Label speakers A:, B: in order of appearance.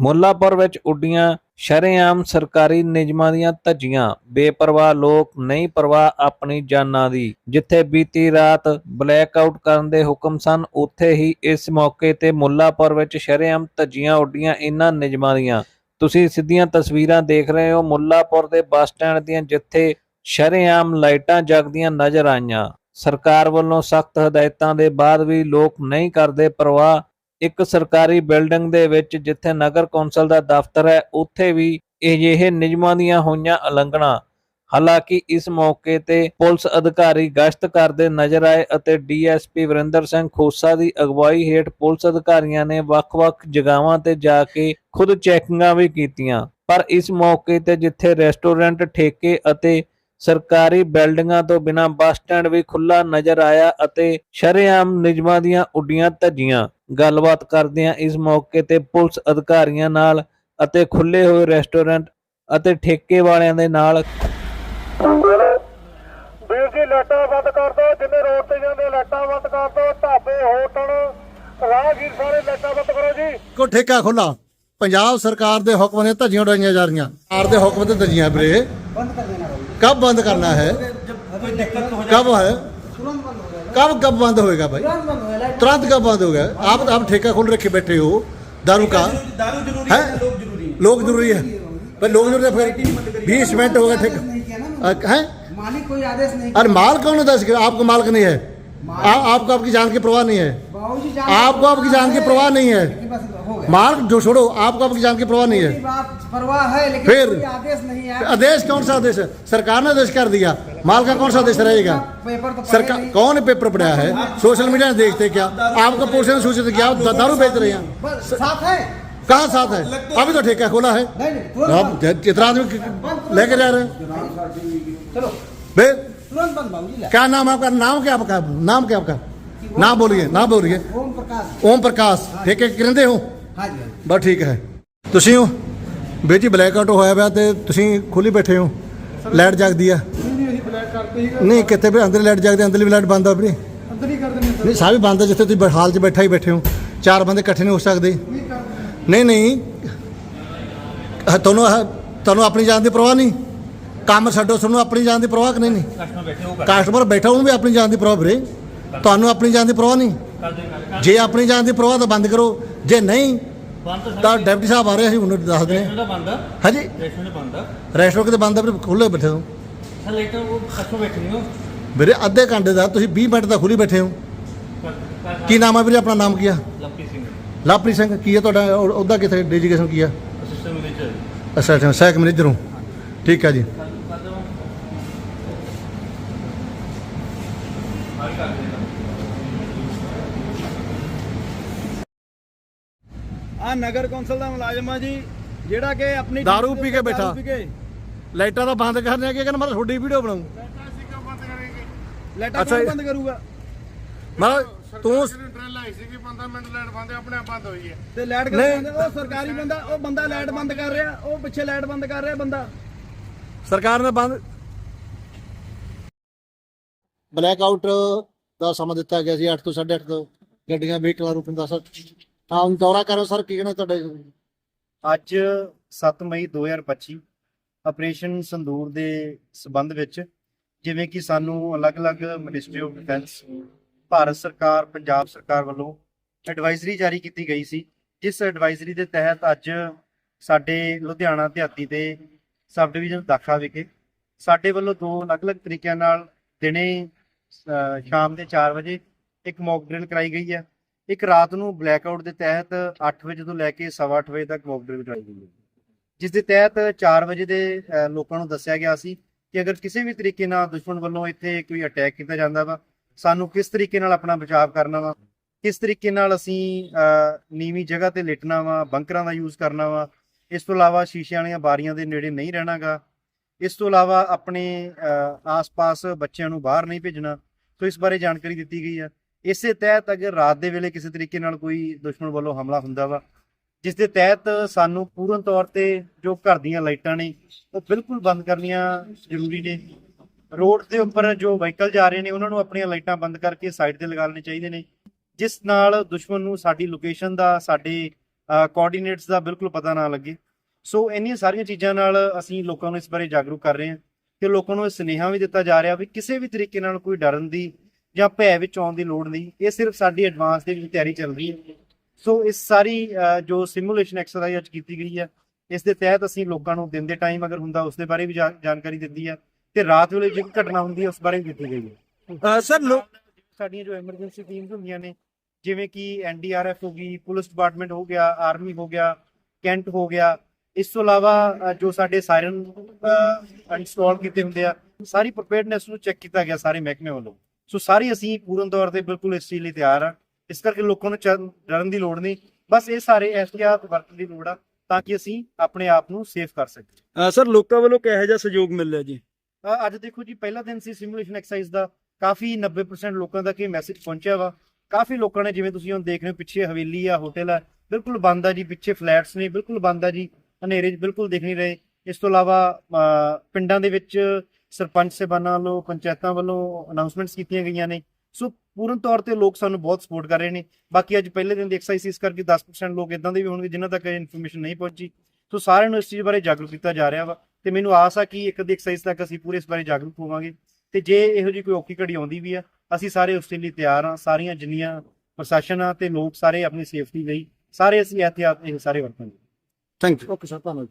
A: ਮੁੱਲਾਪੁਰ ਵਿੱਚ ਉੱਡੀਆਂ ਸ਼ਰੇਆਮ ਸਰਕਾਰੀ ਨਿਯਮਾਂ ਦੀਆਂ ਧੱਜੀਆਂ। ਬੇਪਰਵਾਹ ਲੋਕ ਨਹੀਂ ਪਰਵਾਹ ਆਪਣੀ ਜਾਨਾਂ ਦੀ। ਜਿੱਥੇ ਬੀਤੀ ਰਾਤ ਬਲੈਕਆਊਟ ਕਰਨ ਦੇ ਹੁਕਮ ਸਨ, ਉੱਥੇ ਹੀ ਇਸ ਮੌਕੇ ਤੇ ਮੁੱਲਾਪੁਰ ਵਿੱਚ ਸ਼ਰੇਆਮ ਧੱਜੀਆਂ ਉੱਡੀਆਂ ਇਨ੍ਹਾਂ ਨਿਯਮਾਂ ਦੀਆਂ। ਤੁਸੀਂ ਸਿੱਧੀਆਂ ਤਸਵੀਰਾਂ ਦੇਖ ਰਹੇ ਹੋ ਮੁੱਲਾਪੁਰ ਦੇ ਬੱਸ ਸਟੈਂਡ ਦੀਆਂ, ਜਿੱਥੇ ਸ਼ਰੇਆਮ ਲਾਈਟਾਂ ਜਗਦੀਆਂ ਨਜ਼ਰ ਆਈਆਂ। ਸਰਕਾਰ ਵੱਲੋਂ ਸਖਤ ਹਦਾਇਤਾਂ ਦੇ ਬਾਅਦ ਵੀ ਲੋਕ ਨਹੀਂ ਕਰਦੇ ਪਰਵਾਹ ਇੱਕ ਸਰਕਾਰੀ ਬਿਲਡਿੰਗ ਦੇ ਵਿੱਚ ਜਿੱਥੇ ਨਗਰ ਕੌਂਸਲ ਦਾ ਦਫ਼ਤਰ ਹੈ, ਉੱਥੇ ਵੀ ਅਜਿਹੇ ਨਿਯਮਾਂ ਦੀਆਂ ਹੋਈਆਂ ਉਲੰਘਣਾ। ਹਾਲਾਂਕਿ ਇਸ ਮੌਕੇ ਤੇ ਪੁਲਿਸ ਅਧਿਕਾਰੀ ਗਸ਼ਤ ਕਰਦੇ ਨਜ਼ਰ ਆਏ ਅਤੇ ਡੀਐਸਪੀ ਵਰਿੰਦਰ ਸਿੰਘ ਖੋਸਾ ਦੀ ਅਗਵਾਈ ਹੇਠ ਪੁਲਿਸ ਅਧਿਕਾਰੀਆਂ ਨੇ ਵੱਖ-ਵੱਖ ਜਗ੍ਹਾਵਾਂ ਤੇ ਜਾ ਕੇ ਖੁਦ ਚੈਕਿੰਗਾਂ ਵੀ ਕੀਤੀਆਂ। ਪਰ ਇਸ ਮੌਕੇ ਤੇ ਜਿੱਥੇ ਰੈਸਟੋਰੈਂਟ, ਠੇਕੇ ਅਤੇ ਸਰਕਾਰੀ ਬਿਲਡਿੰਗਾਂ ਤੋਂ ਬਿਨਾਂ ਬੱਸ ਸਟੈਂਡ ਵੀ ਖੁੱਲਾ ਨਜ਼ਰ ਆਇਆ ਅਤੇ ਸ਼ਰੇਆਮ ਨਿਯਮਾਂ ਦੀਆਂ ਉੱਡੀਆਂ, ਧੱਜੀਆਂ। ਗੱਲਬਾਤ ਕਰਦਿਆਂ ਇਸ ਮੌਕੇ ਤੇ ਪੁਲਿਸ ਅਧਿਕਾਰੀਆਂ ਨਾਲ ਅਤੇ ਖੁੱਲੇ ਹੋਏ ਰੈਸਟੋਰੈਂਟ ਅਤੇ ਠੇਕੇ ਵਾਲਿਆਂ ਦੇ ਨਾਲ।
B: ਵੀਰ ਜੀ ਬੰਦ ਕਰ ਦਿਓ ਜਿੰਨੇ ਰੋਡ ਤੇ ਜਾਂਦੇ ਲਾਟਾਂ ਬੰਦ ਕਰ ਦਿਓ ਢਾਬੇ ਹੋਟਲ ਰਾਹਗੀਰ ਸਾਰੇ ਲਾਟਾਂ ਬੰਦ ਕਰੋ ਜੀ।
C: ਕੋ ਠੇਕਾ ਖੁੱਲਾ ਪੰਜਾਬ ਸਰਕਾਰ ਦੇ ਹੁਕਮ ਨੇ ਧੱਜੀਆਂ ਉਡਾਈਆਂ ਜਾ ਰਹੀਆਂ। ਸਰਕਾਰ ਦੇ ਹੁਕਮ ਤੇ ਧੱਜੀਆਂ ਵੀਰੇ। ਬੰਦ ਕਰ ਦੇਣਾ। ਕਬ ਬੰਦ ਕਰਨਾ ਹੈ? ਕਬ ਹੈ? कब कब बंद होएगा भाई? तुरंत कब बंद होगा? आप आप ठेका खोल रखे बैठे हो दारू का? है?
D: है लोग ज़रूरी है।
C: लोग ज़रूरी पर लोग ज़रूरी है फिर बीस मिनट होगा ठेका। है?
E: मालिक कोई आदेश नहीं
C: अरे माल कौन है दस आपको मालिक नहीं है। आ, आपको आपकी जान की परवाह नहीं है। आपको आपकी जान की परवाह नहीं है। मार्ग जो छोड़ो आपको आपकी जान की परवाह नहीं है।
E: परवाह है लेकिन
C: फिर
E: आदेश नहीं है।
C: आदेश कौन सा आदेश है? सरकार ने आदेश कर दिया। माल का कौन सा आदेश रहेगा?
E: तो
C: सरकार कौन पेपर पड़ा है? सोशल मीडिया ने देखते क्या? आपका पोषण सूचित क्या दारू बेच रहे हैं।
E: है?
C: कहाँ साथ है? अभी तो ठेका खोला है। आप इतना आदमी लेके जा रहे हैं। क्या नाम आपका? नाम क्या आपका? नाम क्या आपका? ना बोलिए ना बोलिए।
E: ओम प्रकाश।
C: ओम प्रकाश। ठेके किरंदे
E: हूँ? ਹਾਂਜੀ
C: ਬਸ ਠੀਕ ਹੈ। ਤੁਸੀਂ ਹੋ? ਵੀਰ ਜੀ ਬਲੈਕ ਆਊਟ ਹੋਇਆ ਪਿਆ ਤੇ ਤੁਸੀਂ ਖੁੱਲੀ ਬੈਠੇ ਹੋ। ਲਾਈਟ ਜਗਦੀ ਆ। ਨਹੀਂ ਅਸੀਂ ਬਲੈਕ ਕਰਤੇ ਹੀ ਨਹੀਂ ਕਿਤੇ ਵੀ ਅੰਦਰ ਲਾਈਟ ਜਗਦੀ ਅੰਦਰਲੀ ਲਾਈਟ ਬੰਦ ਆ ਵੀਰੇ ਨਹੀਂ ਸਾਰੀ ਬੰਦ ਆ ਜਿੱਥੇ ਤੁਸੀਂ ਹਾਲ 'ਚ ਬੈਠਾ ਹੀ ਬੈਠੇ ਹੋ। ਚਾਰ ਬੰਦੇ ਇਕੱਠੇ ਨਹੀਂ ਹੋ ਸਕਦੇ। ਨਹੀਂ ਨਹੀਂ ਤੁਹਾਨੂੰ ਤੁਹਾਨੂੰ ਆਪਣੀ ਜਾਨ ਦੀ ਪਰਵਾਹ ਨਹੀਂ। ਕੰਮ ਛੱਡੋ ਤੁਹਾਨੂੰ ਆਪਣੀ ਜਾਨ ਦੀ ਪਰਵਾਹ ਕਿ ਨਹੀਂ ਕਸਟਮਰ ਬੈਠਾ ਉਹਨੂੰ ਵੀ ਆਪਣੀ ਜਾਨ ਦੀ ਪਰਵਾਹ ਵੀਰੇ। ਤੁਹਾਨੂੰ ਆਪਣੀ ਜਾਨ ਦੀ ਪਰਵਾਹ ਨਹੀਂ। ਜੇ ਆਪਣੀ ਜਾਨ ਦੀ ਪਰਵਾਹ ਤਾਂ ਬੰਦ ਕਰੋ। ਜੇ ਨਹੀਂ ਤਾਂ ਡਿਪਟੀ ਸਾਹਿਬ ਆ ਰਹੇ ਅਸੀਂ ਉਹਨੂੰ ਦੱਸ ਦਿੰਦੇ ਹਾਂ
F: ਬੰਦ ਆ?
C: ਹਾਂਜੀ।
F: ਰੈਸਟੋਰੈਂਟ ਬੰਦ ਆ?
C: ਰੈਸਟੋਰੈਂਟ ਕਿਤੇ ਬੰਦ ਆ ਖੁੱਲੇ ਬੈਠੇ ਹੋ।
F: ਸਰ ਲੇਟਰ ਉਹ ਕੱਥੋਂ ਬੈਠੇ ਨੇ
C: ਵੀਰੇ ਅੱਧੇ ਘੰਟੇ ਦਾ ਤੁਸੀਂ 20 ਮਿੰਟ ਦਾ ਖੁੱਲੀ ਬੈਠੇ ਹੋ। ਕੀ ਨਾਮ ਹੈ ਵੀਰੇ ਆਪਣਾ ਨਾਮ ਕੀ ਆ?
F: ਲੱਪੀ ਸਿੰਘ।
C: ਲਵਪ੍ਰੀਤ ਸਿੰਘ ਕੀ ਹੈ ਤੁਹਾਡਾ ਉਹ- ਉਹਦਾ ਕਿੱਥੇ ਡੈਜੀਗੇਸ਼ਨ ਕੀ ਆ?
F: ਅਸਿਸਟੈਂਟ ਮੈਨੇਜਰ
C: ਅੱਛਾ ਸਹਾਇਕ ਮੈਨੇਜਰ ਹੋ। ਠੀਕ ਆ ਜੀ।
D: ਆ ਨਗਰ ਕੌਂਸਲ ਦਾ ਮੁਲਾਜ਼ਮ ਆ ਜੀ ਜਿਹੜਾ ਕਿ ਆਪਣੀ
C: ਦਾਰੂ ਪੀ ਕੇ ਬੈਠਾ।
D: ਕੇ
C: ਲਾਈਟਾਂ ਤਾਂ ਬੰਦ ਕਰਨੇ ਕਿ ਕਹਿੰਦਾ ਮੈਂ ਤੁਹਾਡੀ ਵੀਡੀਓ ਬਣਾਉਂ
D: ਲਾਈਟਾਂ। ਬੰਦ ਕਰੂਗਾ
C: ਮੈਂ ਤੂੰ
B: ਟ੍ਰੇਨ ਆਈ ਸੀਗੀ 15 ਮਿੰਟ ਲਾਈਟ ਬੰਦ ਆਪਣੇ ਆਪ ਬੰਦ ਹੋਈ ਹੈ
D: ਤੇ ਲਾਈਟ। ਕਰ ਉਹ ਸਰਕਾਰੀ ਬੰਦਾ ਉਹ ਬੰਦਾ ਲਾਈਟ ਬੰਦ ਕਰ ਰਿਹਾ ਉਹ ਪਿੱਛੇ ਲਾਈਟ ਬੰਦ ਕਰ ਰਿਹਾ ਬੰਦਾ
C: ਸਰਕਾਰ ਨੇ ਬੰਦ ਬਲੈਕ ਆਊਟ ਦਾ ਸਮਾਂ ਦਿੱਤਾ ਗਿਆ ਸੀ 8 ਤੋਂ 8:30 ਤੋਂ ਗੱਡੀਆਂ ਵਹੀਕਲਾਂ ਰੁਕਣ ਦਾ ਸਰ ਹਾਂ ਦੌਰਾ ਕਰੋ ਸਰ, ਕੀ ਕਹਿਣਾ ਤੁਹਾਡੇ?
G: ਅੱਜ 7 ਮਈ 2025 ਆਪਰੇਸ਼ਨ ਸੰਦੂਰ ਦੇ ਸਬੰਧ ਵਿੱਚ ਜਿਵੇਂ ਕਿ ਸਾਨੂੰ ਅਲੱਗ-ਅਲੱਗ ਮਿਨਿਸਟਰੀ ਆਫ ਡਿਫੈਂਸ ਭਾਰਤ ਸਰਕਾਰ, ਪੰਜਾਬ ਸਰਕਾਰ ਵੱਲੋਂ ਐਡਵਾਈਜ਼ਰੀ ਜਾਰੀ ਕੀਤੀ ਗਈ ਸੀ। ਜਿਸ ਐਡਵਾਈਜ਼ਰੀ ਦੇ ਤਹਿਤ ਅੱਜ ਸਾਡੇ ਲੁਧਿਆਣਾ ਦਿਹਾਤੀ ਦੇ ਸਬ ਡਿਵੀਜ਼ਨ ਦਾਖਾ ਵਿਖੇ ਸਾਡੇ ਵੱਲੋਂ ਦੋ ਅਲੱਗ-ਅਲੱਗ ਤਰੀਕਿਆਂ ਨਾਲ ਦਿਨੇ ਸ਼ਾਮ ਦੇ 4 ਵਜੇ ਇੱਕ ਮੌਕ ਡਰਿਲ ਕਰਾਈ ਗਈ ਹੈ। ਇੱਕ ਰਾਤ ਨੂੰ ਬਲੈਕਆਊਟ ਦੇ ਤਹਿਤ 8 ਵਜੇ ਤੋਂ ਲੈ ਕੇ 8:30 ਵਜੇ ਤੱਕ ਮੌਕ ਡਰਿਲ ਕਰਾਈ ਗਈ ਜਿਸ ਦੇ ਤਹਿਤ 4 ਵਜੇ ਦੇ ਲੋਕਾਂ ਨੂੰ ਦੱਸਿਆ ਗਿਆ ਸੀ ਕਿ ਅਗਰ ਕਿਸੇ ਵੀ ਤਰੀਕੇ ਨਾਲ ਦੁਸ਼ਮਣ ਵੱਲੋਂ ਇੱਥੇ ਕੋਈ ਅਟੈਕ ਕੀਤਾ ਜਾਂਦਾ ਵਾ, ਸਾਨੂੰ ਕਿਸ ਤਰੀਕੇ ਨਾਲ ਆਪਣਾ ਬਚਾਅ ਕਰਨਾ ਵਾ, ਕਿਸ ਤਰੀਕੇ ਨਾਲ ਅਸੀਂ ਨੀਵੀਂ ਜਗ੍ਹਾ ਤੇ ਲੇਟਣਾ ਵਾ ਬੰਕਰਾਂ ਦਾ ਯੂਜ਼ ਕਰਨਾ ਵਾ, ਇਸ ਤੋਂ ਇਲਾਵਾ ਸ਼ੀਸ਼ਿਆਂ ਵਾਲੀਆਂ ਬਾਰੀਆਂ ਦੇ ਨੇੜੇ ਨਹੀਂ ਰਹਿਣਾਗਾ ਇਸ ਤੋਂ ਇਲਾਵਾ ਆਪਣੇ ਆਸ-ਪਾਸ ਬੱਚਿਆਂ ਨੂੰ ਬਾਹਰ ਨਹੀਂ ਭੇਜਣਾ, ਸੋ ਇਸ ਬਾਰੇ ਜਾਣਕਾਰੀ ਦਿੱਤੀ ਗਈ ਆ ਇਸੇ ਤਹਿਤ ਅਗਰ ਰਾਤ ਦੇ ਵੇਲੇ ਕਿਸੇ ਤਰੀਕੇ ਨਾਲ ਕੋਈ ਦੁਸ਼ਮਣ ਵੱਲੋਂ ਹਮਲਾ ਹੁੰਦਾ ਵਾ, ਜਿਸ ਦੇ ਤਹਿਤ ਸਾਨੂੰ ਪੂਰਨ ਤੌਰ ਤੇ ਜੋ ਘਰ ਦੀਆਂ ਲਾਈਟਾਂ ਨੇ, ਉਹ ਬਿਲਕੁਲ ਬੰਦ ਕਰਨੀਆਂ ਜ਼ਰੂਰੀ ਨੇ। ਰੋਡ ਦੇ ਉੱਪਰ ਜੋ ਵਹੀਕਲ ਜਾ ਰਹੇ ਨੇ, ਉਹਨਾਂ ਨੂੰ ਆਪਣੀਆਂ ਲਾਈਟਾਂ ਬੰਦ ਕਰਕੇ ਸਾਈਡ ਤੇ ਲਗਾ ਲੈਣੇ ਚਾਹੀਦੇ ਨੇ। ਜਿਸ ਨਾਲ ਦੁਸ਼ਮਣ ਨੂੰ ਸਾਡੀ ਲੋਕੇਸ਼ਨ ਦਾ, ਸਾਡੇ ਕੋਆਰਡੀਨੇਟਸ ਦਾ ਬਿਲਕੁਲ ਪਤਾ ਨਾ ਲੱਗੇ। ਸੋ ਇੰਨੀਆਂ ਸਾਰੀਆਂ ਚੀਜ਼ਾਂ ਨਾਲ ਅਸੀਂ ਲੋਕਾਂ ਨੂੰ ਇਸ ਬਾਰੇ ਜਾਗਰੂਕ ਕਰ ਰਹੇ ਹਾਂ ਤੇ ਲੋਕਾਂ ਨੂੰ ਇਹ ਸੁਨੇਹਾ ਵੀ ਦਿੱਤਾ ਜਾ ਰਿਹਾ ਵੀ ਕਿਸੇ ਵੀ ਤਰੀਕੇ ਨਾਲ ਕੋਈ ਡਰਨ ਦੀ ਜਾਂ ਭੈ ਵਿੱਚ ਆਉਣ ਦੀ ਲੋੜ ਨਹੀਂ ਇਹ ਸਿਰਫ ਸਾਡੀ ਐਡਵਾਂਸ ਦੇ ਵਿੱਚ ਤਿਆਰੀ ਚੱਲ ਰਹੀ ਹੈ। ਸੋ ਇਸ ਸਾਰੀ ਜੋ ਸਿਮੂਲੇਸ਼ਨ ਐਕਸਰਸਾਈਜ਼ ਅੱਜ ਕੀਤੀ ਗਈ ਹੈ ਇਸ ਦੇ ਤਹਿਤ ਅਸੀਂ ਲੋਕਾਂ ਨੂੰ ਦਿਨ ਦੇ ਟਾਈਮ ਅਗਰ ਹੁੰਦਾ ਉਸ ਦੇ ਬਾਰੇ ਵੀ ਜਾਣਕਾਰੀ ਦਿੱਤੀ ਹੈ ਤੇ ਰਾਤ ਵੇਲੇ ਜੇ ਕੋਈ ਘਟਨਾ ਹੁੰਦੀ ਹੈ ਉਸ ਬਾਰੇ ਵੀ ਦਿੱਤੀ ਗਈ ਹੈ।
D: ਸਰ ਲੋਕ
G: ਸਾਡੀਆਂ ਜੋ ਐਮਰਜੈਂਸੀ ਟੀਮਸ ਹੁੰਦੀਆਂ ਨੇ ਜਿਵੇਂ ਕਿ ਐਨਡੀਆਰਐਫ ਹੋ ਗਈ ਪੁਲਿਸ ਡਿਪਾਰਟਮੈਂਟ ਹੋ ਗਿਆ ਆਰਮੀ ਹੋ ਗਿਆ ਕੈਂਟ ਹੋ ਗਿਆ ਇਸ ਤੋਂ ਇਲਾਵਾ ਜੋ ਸਾਡੇ ਸਾਇਰਨ ਇੰਸਟਾਲ ਕੀਤੇ ਹੁੰਦੇ ਆ ਸਾਰੀ ਪ੍ਰੀਪੇਅਰਡਨੈਸ ਨੂੰ ਚੈੱਕ ਕੀਤਾ ਗਿਆ ਸਾਰੇ ਮਹਿਕਮੇ ਵੱਲੋਂ। ਸੋ ਸਾਰੀ ਅਸੀਂ ਪੂਰਨ ਤੌਰ ਤੇ ਬਿਲਕੁਲ ਇਸ ਚੀਜ਼ ਲਈ ਤਿਆਰ ਆ। ਇਸ ਕਰਕੇ ਲੋਕਾਂ ਨੂੰ ਡਰਨ ਦੀ ਲੋੜ ਨਹੀਂ। ਬਸ ਇਹ ਸਾਰੇ ਐਹਤਿਆਤ ਵਰਤਣ ਦੀ ਲੋੜ ਆ ਤਾਂ ਕਿ ਅਸੀਂ ਆਪਣੇ ਆਪ ਨੂੰ ਸੇਫ ਕਰ ਸਕੀਏ।
D: ਸਰ ਲੋਕਾਂ ਵੱਲੋਂ ਕਿਹੋ ਜਿਹਾ ਸਹਿਯੋਗ ਮਿਲ ਰਿਹਾ ਜੀ?
G: ਅੱਜ ਦੇਖੋ ਜੀ ਪਹਿਲਾ ਦਿਨ ਸੀ ਸਿਮੂਲੇਸ਼ਨ ਐਕਸਰਸਾਈਜ਼ ਦਾ। ਕਾਫੀ 90% ਲੋਕਾਂ ਤੱਕ ਇਹ ਮੈਸੇਜ ਪਹੁੰਚਿਆ ਵਾ। ਕਾਫੀ ਲੋਕਾਂ ਨੇ ਜਿਵੇਂ ਤੁਸੀਂ ਹੁਣ ਦੇਖ ਰਹੇ ਹੋ ਪਿੱਛੇ ਹਵੇਲੀ ਆ ਹੋਟਲ ਆ ਬਿਲਕੁਲ ਬੰਦ ਆ ਜੀ ਪਿੱਛੇ ਫਲੈਟਸ ਨੇ ਬਿਲਕੁਲ ਬੰਦ ਆ ਜੀ ਹਨੇਰੇ 'ਚ ਬਿਲਕੁਲ ਦਿਖ ਨਹੀਂ ਰਹੇ। ਇਸ ਤੋਂ ਇਲਾਵਾ ਪਿੰਡਾਂ ਦੇ ਵਿੱਚ ਸਰਪੰਚ ਸੇਬਾਨਾਂ ਵੱਲੋਂ ਪੰਚਾਇਤਾਂ ਵੱਲੋਂ ਅਨਾਉਂਸਮੈਂਟਸ ਕੀਤੀਆਂ ਗਈਆਂ ਨੇ। ਸੋ ਪੂਰਨ ਤੌਰ ਤੇ ਲੋਕ ਸਾਨੂੰ ਬਹੁਤ ਸਪੋਰਟ ਕਰ ਰਹੇ ਨੇ। ਬਾਕੀ ਅੱਜ ਪਹਿਲੇ ਦਿਨ ਦੀ ਐਕਸਰਸਾਈਜ਼ ਇਸ ਕਰਕੇ 10% ਲੋਕ ਇਦਾਂ ਦੇ ਵੀ ਹੋਣਗੇ ਜਿਨ੍ਹਾਂ ਤੱਕ ਇਹ ਇਨਫੋਰਮੇਸ਼ਨ ਨਹੀਂ ਪਹੁੰਚੀ। ਸੋ ਸਾਰਿਆਂ ਨੂੰ ਇਸ ਚੀਜ਼ ਬਾਰੇ ਜਾਗਰੂਕ ਕੀਤਾ ਜਾ ਰਿਹਾ ਵਾ। ਤੇ ਮੈਨੂੰ ਆਸ ਆ ਕਿ ਇੱਕ ਅੱਧੀ ਐਕਸਰਸਾਈਜ਼ ਤੱਕ ਅਸੀਂ ਪੂਰੇ ਇਸ ਬਾਰੇ ਜਾਗਰੂਕ ਹੋਵਾਂਗੇ। ਤੇ ਜੇ ਇਹੋ ਜਿਹੀ ਕੋਈ ਔਖੀ ਘੜੀ ਆਉਂਦੀ ਵੀ ਆ ਅਸੀਂ ਸਾਰੇ ਉਸ ਦੇ ਲਈ ਤਿਆਰ ਆ। ਸਾਰੀਆਂ ਜਿੰਨੀਆਂ ਪ੍ਰਸ਼ਾਸਨ ਆ ਤੇ ਲੋਕ ਸਾਰੇ ਆਪਣੀ ਸੇਫਟੀ ਲਈ ਸਾਰੇ ਅਸੀਂ ਇਹਤਿਆਤ ਇਹ ਸਾਰੇ ਵਰਤਾਂਗੇ।
D: ਥੈਂਕ ਯੂ ਓਕੇ ਸਰ ਧੰਨਵਾਦ।